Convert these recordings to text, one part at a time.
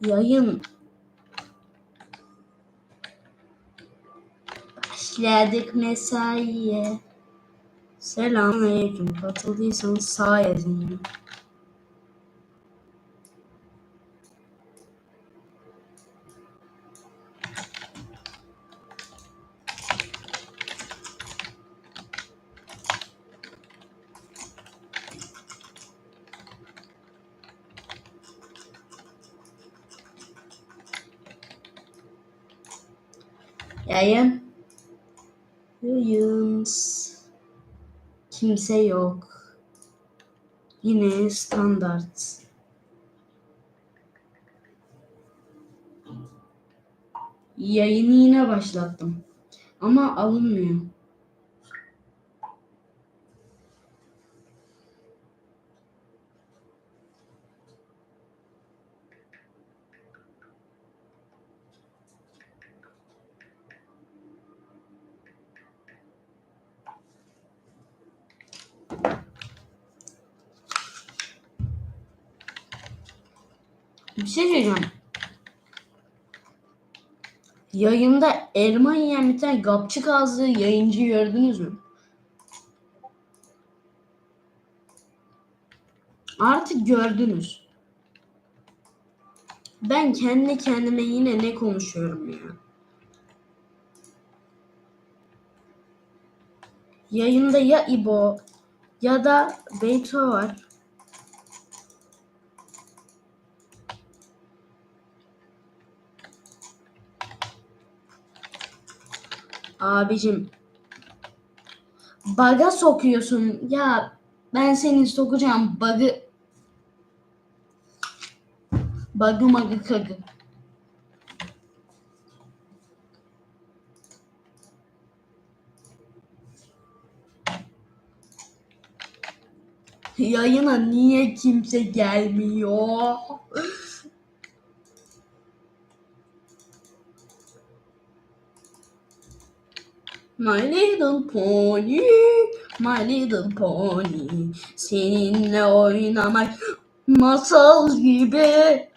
Yayın başladık mesaiye. Selamünaleyküm. Katıldıysanız sağ yazın. Yayın. Yayın. Kimse yok. Yine standart. Yayını yine başlattım. Ama alınmıyor. Bir şey söyleyeceğim. Yayında elma yiyen bir tane gapçı kazdığı yayıncı gördünüz mü? Artık gördünüz. Ben kendi kendime yine ne konuşuyorum ya. Yayında ya İbo ya da Beyto var. Abicim baga sokuyorsun. Ya ben seni sokacağım bug'ı. Bug'ı magı kagı. Yayına niye kimse gelmiyor? My little pony, my little pony. Seninle oynamak masal gibi.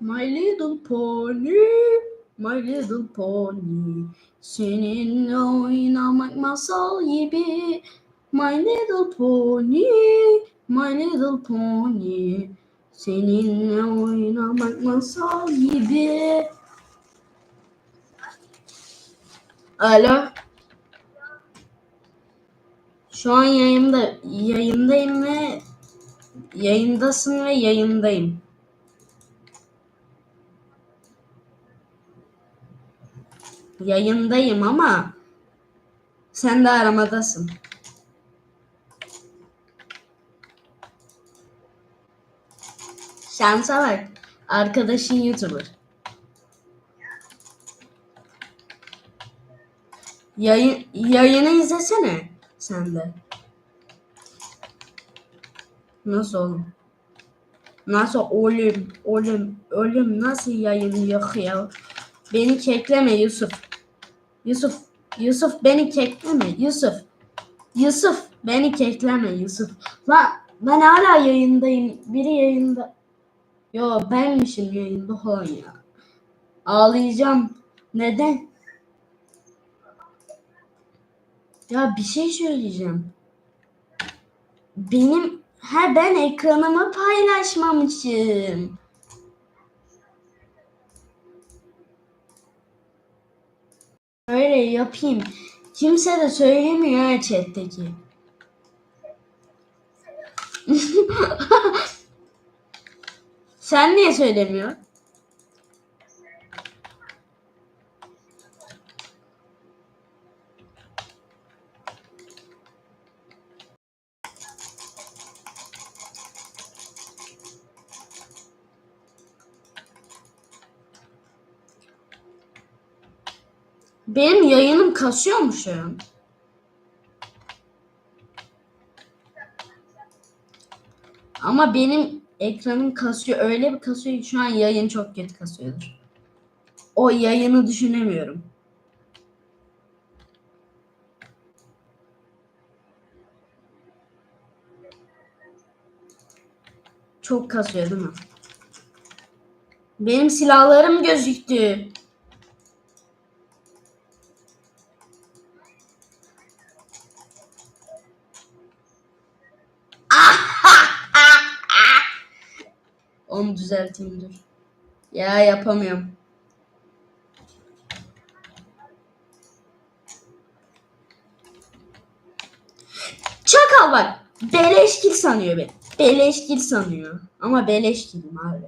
My little pony, my little pony. Seninle oynamak masal gibi. My little pony, my little pony. Seninle oynamak masal gibi. Alo. Şu an yayında yayındayım ve yayındasın ve yayındayım. Yayındayım ama sen de aramadasın. Şansa bak. Arkadaşın YouTuber. Yayın, yayını izlesene sen de. Nasıl oğlum? Nasıl oğlum? Oğlum, oğlum nasıl yayın yok ya? Beni kekleme Yusuf. Yusuf, Yusuf beni kekleme Yusuf. Yusuf beni kekleme Yusuf. Lan ben hala yayındayım. Biri yayında. Yo benmişim yayında falan ya. Ağlayacağım. Neden? Ya bir şey söyleyeceğim. Benim ha ben ekranımı paylaşmamışım. Öyle yapayım. Kimse de söylemiyor ha chat'teki. Sen niye söylemiyor? Benim yayınım kasıyor mu şu an? Ama benim ekranım kasıyor. Öyle bir kasıyor ki şu an yayın çok kötü kasıyordur. o yayını düşünemiyorum. Çok kasıyor değil mi? Benim silahlarım gözüktü. Onu düzelteyim dur. Ya yapamıyorum. Çakal bak. Beleşkil sanıyor beni. Beleşkil sanıyor. Ama beleşkilim abi.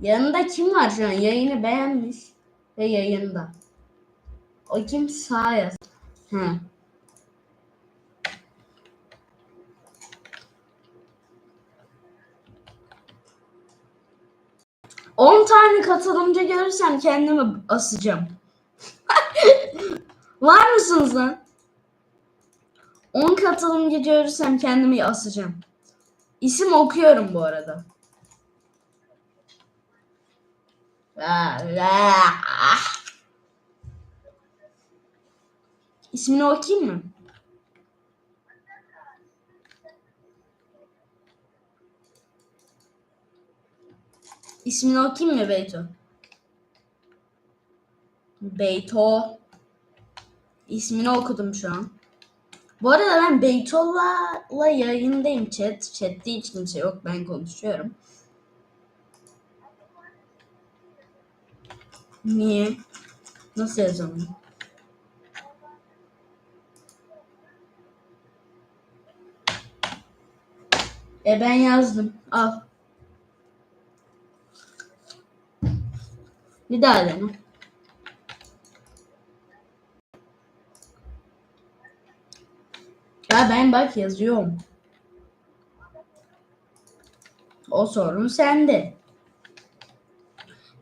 Yanında kim var şu an? Yayını beğenmiş. Ve yayında. O kim? Sağ yaz. Hı. On tane katılımcı görürsem kendimi asacağım. Var mısınız lan? 10 katılımcı görürsem kendimi asacağım. İsim okuyorum bu arada. İsmini okuyayım mı? İsmini okuyayım mı Beyto? Beyto. İsmini okudum şu an. Bu arada ben Beytollah'la yayındayım chat. Chat'te hiç kimse yok. Ben konuşuyorum. Niye? Nasıl yazalım? E ben yazdım. Al. Bir daha dene. Ya ben bak yazıyorum. O sorun sende.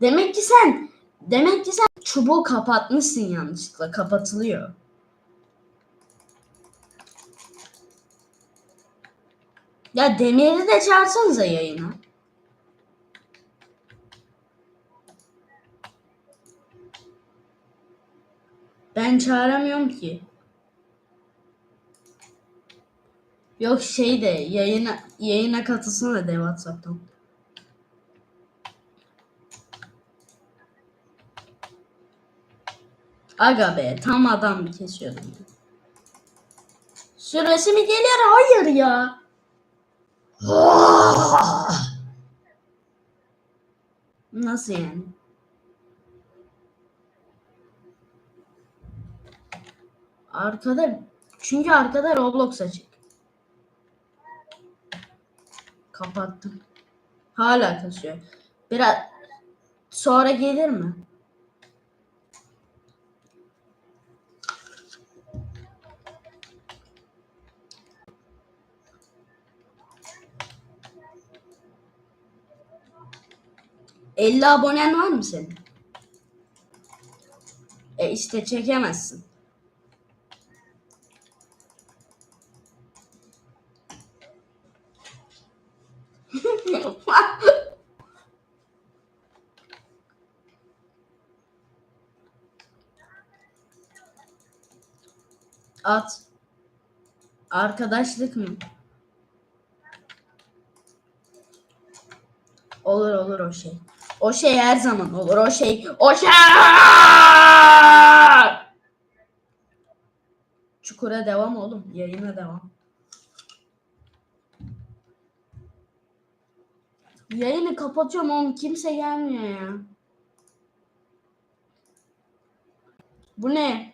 Demek ki sen demek ki sen çubuğu kapatmışsın yanlışlıkla. Kapatılıyor. Ya Demir'i de çağırsanıza yayına. Ben çağıramıyorum ki. Yok şey de yayına yayına katılsana de WhatsApp'tan. Aga be tam adam kesiyordum. Süresi mi geliyor? Hayır ya. Nasıl yani? Arkada çünkü arkada Roblox açık. Kapattım. Hala kasıyor. Biraz sonra gelir mi? ...50 abonen var mı senin? E işte çekemezsin. At. Arkadaşlık mı? Olur olur o şey. O şey her zaman olur o şey. O şey. Çukura devam oğlum. Yayına devam. Yayını kapatıyorum oğlum. Kimse gelmiyor ya. Bu ne?